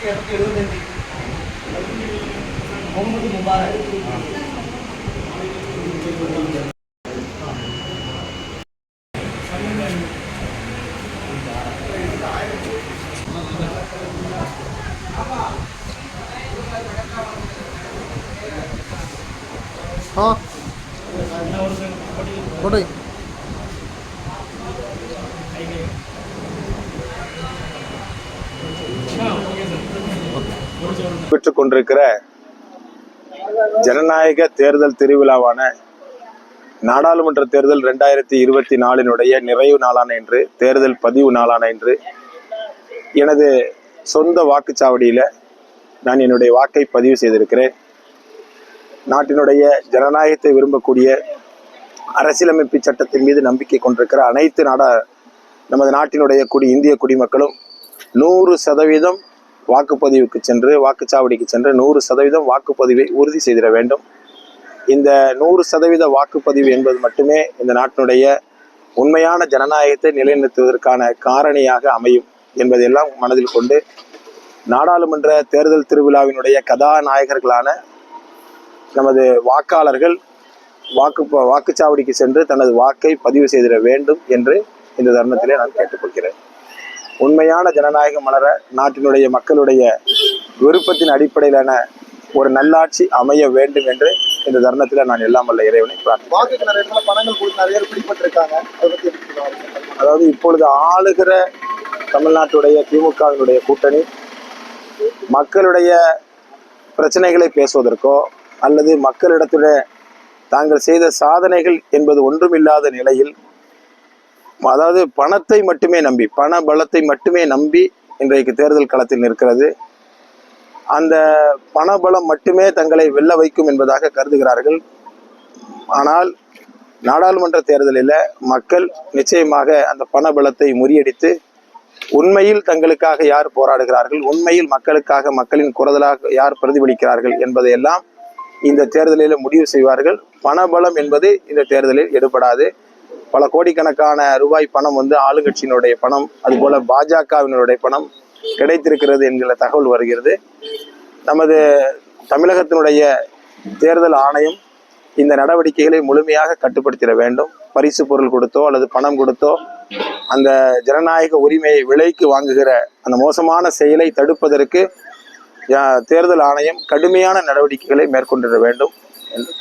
ஆயிரத்தி இரநூத்தி எழுபத்தஞ்சு முகமது முபாரக் ஆ கொடை பெற்றுக் கொண்டிருக்கிற ஜனநாயக தேர்தல் திருவிழாவான நாடாளுமன்ற தேர்தல் ரெண்டாயிரத்தி இருபத்தி நாலினுடைய நிறைவு நாளான இன்று தேர்தல் பதிவு நாளான இன்று. எனது சொந்த வாக்குச்சாவடியில் நான் என்னுடைய வாக்கை பதிவு செய்திருக்கிறேன். நாட்டினுடைய ஜனநாயகத்தை விரும்பக்கூடிய அரசியலமைப்பு சட்டத்தின் மீது நம்பிக்கை கொண்டிருக்கிற அனைத்து நாடா நமது நாட்டினுடைய குடி இந்திய குடிமக்களும் நூறு சதவீதம் வாக்குப்பதிவுக்கு சென்று வாக்குச்சாவடிக்கு சென்று நூறு சதவீதம் வாக்குப்பதிவை உறுதி செய்திட வேண்டும். இந்த நூறு சதவீத வாக்குப்பதிவு என்பது மட்டுமே இந்த நாட்டினுடைய உண்மையான ஜனநாயகத்தை நிலைநிறுத்துவதற்கான காரணியாக அமையும் என்பதையெல்லாம் மனதில் கொண்டு நாடாளுமன்ற தேர்தல் திருவிழாவினுடைய கதாநாயகர்களான நமது வாக்காளர்கள் வாக்கு வாக்குச்சாவடிக்கு சென்று தனது வாக்கை பதிவு செய்திட வேண்டும் என்று இந்த தருணத்திலே நான் கேட்டுக்கொள்கிறேன். உண்மையான ஜனநாயகம் மலர நாட்டினுடைய மக்களுடைய விருப்பத்தின் அடிப்படையிலான ஒரு நல்லாட்சி அமைய வேண்டும் என்று இந்த தருணத்தில் நான் எல்லாம் வல்ல இறைவனை பிரார்த்தனை? அதாவது இப்பொழுது ஆளுகிற தமிழ்நாட்டுடைய திமுகவினுடைய கூட்டணி மக்களுடைய பிரச்சனைகளை பேசுவதற்கோ அல்லது மக்களிடத்துடைய தாங்கள் செய்த சாதனைகள் என்பது ஒன்றுமில்லாத நிலையில் அதாவது பணத்தை மட்டுமே நம்பி பண பலத்தை மட்டுமே நம்பி இன்றைக்கு தேர்தல் களத்தில் நிற்கிறது. அந்த பணபலம் மட்டுமே தங்களை வெல்ல வைக்கும் என்பதாக கருதுகிறார்கள். ஆனால் நாடாளுமன்ற தேர்தலில் மக்கள் நிச்சயமாக அந்த பணபலத்தை முறியடித்து உண்மையில் தங்களுக்காக யார் போராடுகிறார்கள் உண்மையில் மக்களுக்காக மக்களின் குரதலாக யார் பிரதிபலிக்கிறார்கள் என்பதையெல்லாம் இந்த தேர்தலில் முடிவு செய்வார்கள். பணபலம் என்பது இந்த தேர்தலில் எடுபடாது. பல கோடிக்கணக்கான ரூபாய் பணம் வந்து ஆளுங்கட்சியினுடைய பணம் அதுபோல பாஜகவினுடைய பணம் கிடைத்திருக்கிறது என்கிற தகவல் வருகிறது. நமது தமிழகத்தினுடைய தேர்தல் ஆணையம் இந்த நடவடிக்கைகளை முழுமையாக கட்டுப்படுத்திட வேண்டும். பரிசு பொருள் கொடுத்தோ அல்லது பணம் கொடுத்தோ அந்த ஜனநாயக உரிமையை விலைக்கு வாங்குகிற அந்த மோசமான செயலை தடுப்பதற்கு தேர்தல் ஆணையம் கடுமையான நடவடிக்கைகளை மேற்கொண்டிட வேண்டும் என்று